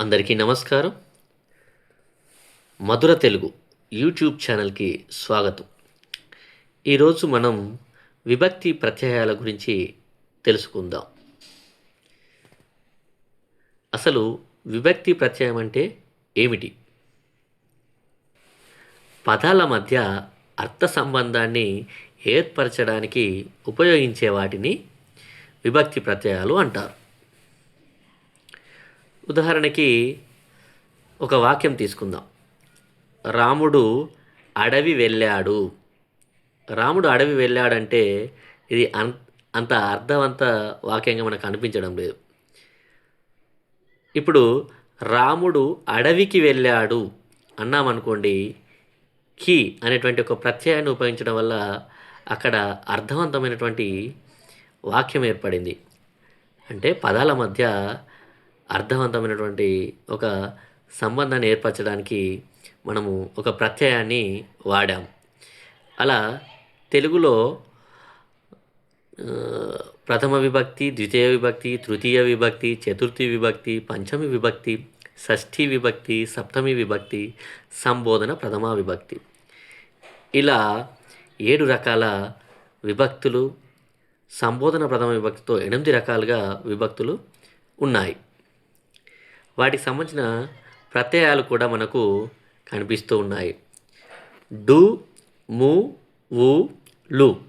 అందరికీ నమస్కారం. మధుర తెలుగు యూట్యూబ్ ఛానల్కి స్వాగతం. ఈరోజు మనం విభక్తి ప్రత్యయాల గురించి తెలుసుకుందాం. అసలు విభక్తి ప్రత్యయం అంటే ఏమిటి? పదాల మధ్య అర్థ సంబంధాన్ని ఏర్పరచడానికి ఉపయోగించే వాటిని విభక్తి ప్రత్యయాలు అంటారు. ఉదాహరణకి ఒక వాక్యం తీసుకుందాం. రాముడు అడవి వెళ్ళాడు. రాముడు అడవి వెళ్ళాడంటే ఇది అన్ అంత అర్థవంత వాక్యంగా మనకు అనిపించడం లేదు. ఇప్పుడు రాముడు అడవికి వెళ్ళాడు అన్నామనుకోండి కి అనేటువంటి ఒక ప్రత్యయాన్ని ఉపయోగించడం వల్ల అక్కడ అర్థవంతమైనటువంటి వాక్యం ఏర్పడింది. అంటే పదాల మధ్య అర్థవంతమైనటువంటి ఒక సంబంధాన్ని ఏర్పరచడానికి మనము ఒక ప్రత్యయాన్ని వాడాం. అలా తెలుగులో ప్రథమ విభక్తి ద్వితీయ విభక్తి తృతీయ విభక్తి చతుర్థి విభక్తి పంచమి విభక్తి షష్ఠి విభక్తి సప్తమి విభక్తి సంబోధన ప్రథమ విభక్తి. ఇలా ఏడు రకాల విభక్తులు సంబోధన ప్రథమ విభక్తితో ఎనిమిది రకాలుగా విభక్తులు ఉన్నాయి. వాటికి సంబంధించిన ప్రత్యయాలు కూడా మనకు కనిపిస్తూ ఉన్నాయి. డు ము ఊ లు.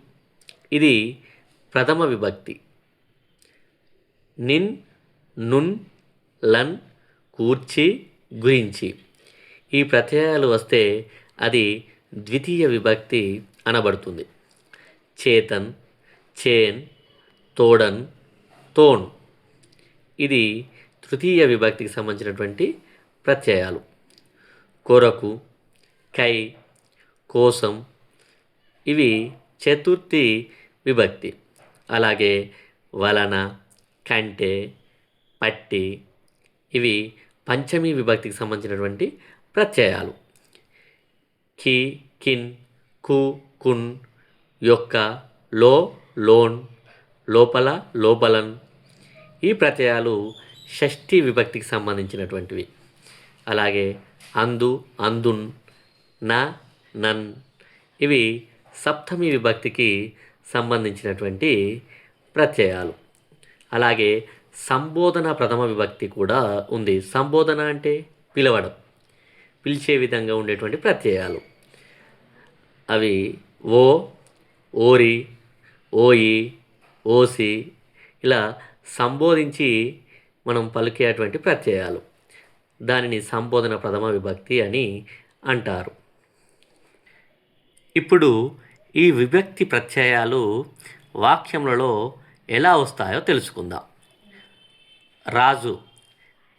ఇది ప్రథమ విభక్తి. నిన్ నున్ లన్ కూర్చి గురించి. ఈ ప్రత్యయాలు వస్తే అది ద్వితీయ విభక్తి అనబడుతుంది. చేతన్ చేన్ తోడన్ తోన్. ఇది తృతీయ విభక్తికి సంబంధించినటువంటి ప్రత్యయాలు. కొరకు కై కోసం ఇవి చతుర్థి విభక్తి. అలాగే వలన కంటే పట్టి ఇవి పంచమి విభక్తికి సంబంధించినటువంటి ప్రత్యయాలు. కి కిన్కు కున్ యొక్క లో లోన్ లోపల లోపలన్. ఈ ప్రత్యయాలు షష్ఠి విభక్తికి సంబంధించినటువంటివి. అలాగే అందు అందున్ న నన్ ఇవి సప్తమి విభక్తికి సంబంధించినటువంటి ప్రత్యయాలు. అలాగే సంబోధన ప్రథమ విభక్తి కూడా ఉంది. సంబోధన అంటే పిలవడం. పిలిచే విధంగా ఉండేటువంటి ప్రత్యయాలు. అవి ఓ ఓరి ఓయి ఓసి ఇలా సంబోధించి మనం పలికేటువంటి ప్రత్యయాలు. దానిని సంబోధన ప్రథమ విభక్తి అని అంటారు. ఇప్పుడు ఈ విభక్తి ప్రత్యయాలు వాక్యములలో ఎలా వస్తాయో తెలుసుకుందాం. రాజు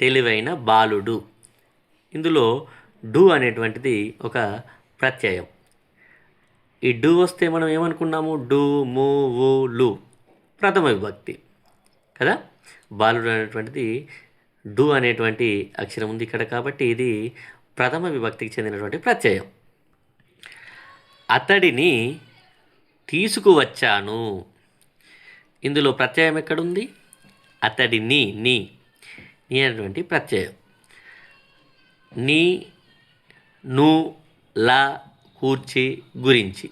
తెలివైన బాలుడు. ఇందులో డు అనేటువంటిది ఒక ప్రత్యయం. ఈ డు వస్తే మనం ఏమనుకున్నాము? డు ము వు లు. ప్రథమ విభక్తి. కదా? బాలుడు అనేటువంటిది డు అనేటువంటి అక్షరం ఉంది ఇక్కడ కాబట్టి ఇది ప్రథమ విభక్తికి చెందినటువంటి ప్రత్యయం. అతడిని తీసుకువచ్చాను. ఇందులో ప్రత్యయం ఎక్కడుంది? అతడిని నీ నీ అనేటువంటి ప్రత్యయం. నీ ను లా కూర్చి గురించి.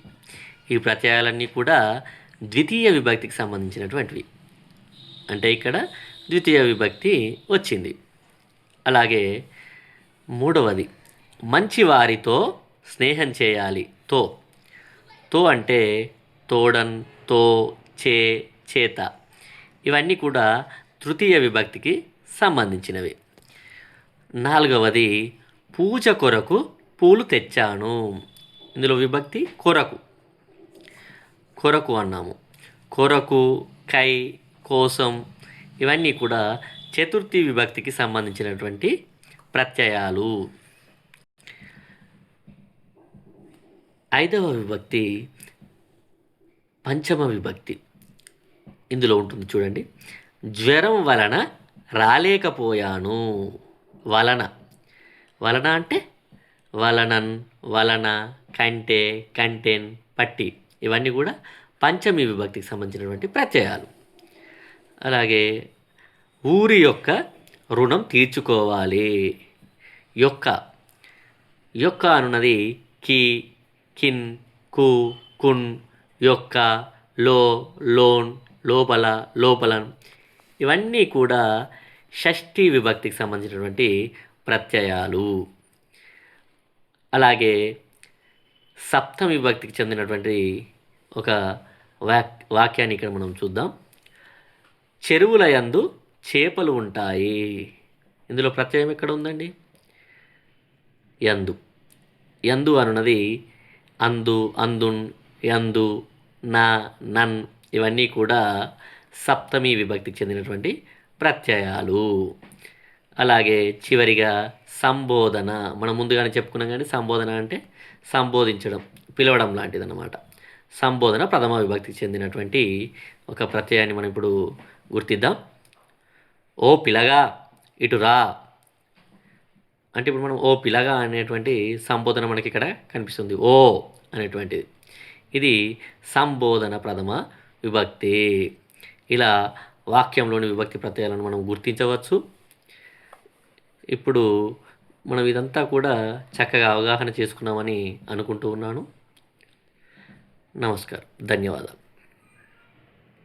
ఈ ప్రత్యయాలన్నీ కూడా ద్వితీయ విభక్తికి సంబంధించినటువంటివి. అంటే ఇక్కడ ద్వితీయ విభక్తి వచ్చింది. అలాగే మూడవది మంచి వారితో స్నేహం చేయాలి. తో తో అంటే తోడన్తో చే చేత. ఇవన్నీ కూడా తృతీయ విభక్తికి సంబంధించినవి. నాలుగవది పూజ కొరకు పూలు తెచ్చాను. ఇందులో విభక్తి కొరకు. కొరకు అన్నాము. కొరకు కై కోసం ఇవన్నీ కూడా చతుర్థి విభక్తికి సంబంధించినటువంటి ప్రత్యయాలు. ఐదవ విభక్తి పంచమ విభక్తి. ఇందులో ఉంటుంది చూడండి. జ్వరం వలన రాలేకపోయాను. వలన. వలన అంటే వలనన్ వలన కంటే కంటెన్ పట్టి. ఇవన్నీ కూడా పంచమి విభక్తికి సంబంధించినటువంటి ప్రత్యయాలు. అలాగే ఊరి యొక్క రుణం తీర్చుకోవాలి. యొక్క యొక్క అనున్నది కి కిన్కు కున్ యొక్క లో లోన్ లోపల లోపల ఇవన్నీ కూడా షష్ఠీ విభక్తికి సంబంధించినటువంటి ప్రత్యయాలు. అలాగే సప్తమి విభక్తికి చెందినటువంటి ఒక వాక్ వాక్యాన్ని ఇక్కడ మనం చూద్దాం. చెరువుల యందు చేపలు ఉంటాయి. ఇందులో ప్రత్యయం ఎక్కడ ఉందండి? యందు. యందు అనున్నది అందు అందున్ యందు నా నన్ ఇవన్నీ కూడా సప్తమి విభక్తికి చెందినటువంటి ప్రత్యయాలు. అలాగే చివరిగా సంబోధన. మనం ముందుగానే చెప్పుకున్నాం కానీ సంబోధన అంటే సంబోధించడం పిలవడం లాంటిదన్నమాట. సంబోధన ప్రథమ విభక్తికి చెందినటువంటి ఒక ప్రత్యయాన్ని మనం ఇప్పుడు గుర్తిద్దాం. ఓ పిలగా ఇటు రా. అంటే ఇప్పుడు మనం ఓ పిలగా అనేటువంటి సంబోధన మనకి ఇక్కడ కనిపిస్తుంది. ఓ అనేటువంటిది. ఇది సంబోధన ప్రథమ విభక్తి. ఇలా వాక్యంలోని విభక్తి ప్రత్యయాలను మనం గుర్తించవచ్చు. ఇప్పుడు మనం ఇదంతా కూడా చక్కగా అవగాహన చేసుకున్నామని అనుకుంటూ ఉన్నాను. నమస్కారం. ధన్యవాదాలు.